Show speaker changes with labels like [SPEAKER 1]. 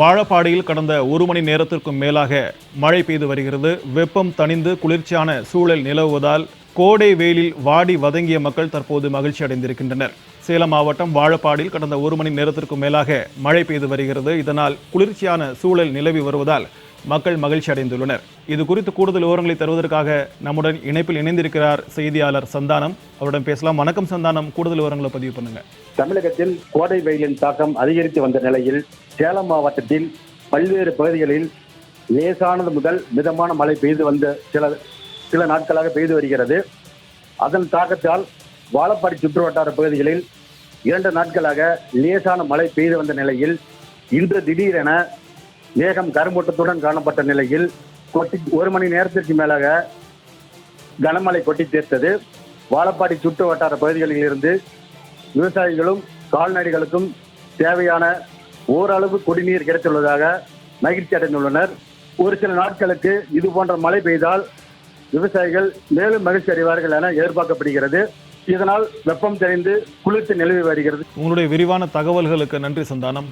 [SPEAKER 1] வாழப்பாடியில் கடந்த ஒரு மணி நேரத்திற்கும் மேலாக மழை பெய்து வருகிறது. வெப்பம் தணிந்து குளிர்ச்சியான சூழல் நிலவுவதால் கோடை வெயிலில் வாடி வதங்கிய மக்கள் தற்போது மகிழ்ச்சி அடைந்திருக்கின்றனர். சேலம் மாவட்டம் வாழப்பாடியில் கடந்த ஒரு மணி நேரத்திற்கும் மேலாக மழை பெய்து வருகிறது. இதனால் குளிர்ச்சியான சூழல் நிலவி வருவதால் மக்கள் மகிழ்ச்சி அடைந்துள்ளனர். இது குறித்து கூடுதல் விவரங்களை தருவதற்காக நம்முடன் இணைப்பில் இணைந்திருக்கிறார் செய்தியாளர் சந்தானம். அவருடன் பேசலாம். வணக்கம் சந்தானம். கூடுதல் விவரங்களை பதிவு பண்ணுங்க.
[SPEAKER 2] தமிழகத்தில் கோடை வெயிலின் தாக்கம் அதிகரித்து வந்த நிலையில் சேலம் மாவட்டத்தில் பல்வேறு பகுதிகளில் லேசானது முதல் மிதமான மழை பெய்து வந்த சில சில நாட்களாக பெய்து வருகிறது. அதன் தாக்கத்தால் வாழப்பாடி சுற்றுவட்டார பகுதிகளில் இரண்டு நாட்களாக லேசான மழை பெய்து வந்த நிலையில் இன்று திடீரென மேகம் கருமூட்டத்துடன் காணப்பட்ட நிலையில் கொட்டி ஒரு மணி நேரத்திற்கு மேலாக கனமழை கொட்டி தீர்த்தது. வாழப்பாடி சுற்று வட்டார பகுதிகளில் இருந்து விவசாயிகளும் கால்நடைகளுக்கும் தேவையான ஓரளவு குடிநீர் கிடைத்துள்ளதாக மகிழ்ச்சி அடைந்துள்ளனர். ஒரு சில நாட்களுக்கு இது போன்ற மழை பெய்தால் விவசாயிகள் மேலும் மகிழ்ச்சி அடைவார்கள் என எதிர்பார்க்கப்படுகிறது. இதனால் வெப்பம் தெரிந்து குளிர்ச்சி நிலவி வருகிறது.
[SPEAKER 1] உங்களுடைய விரிவான தகவல்களுக்கு நன்றி சந்தானம்.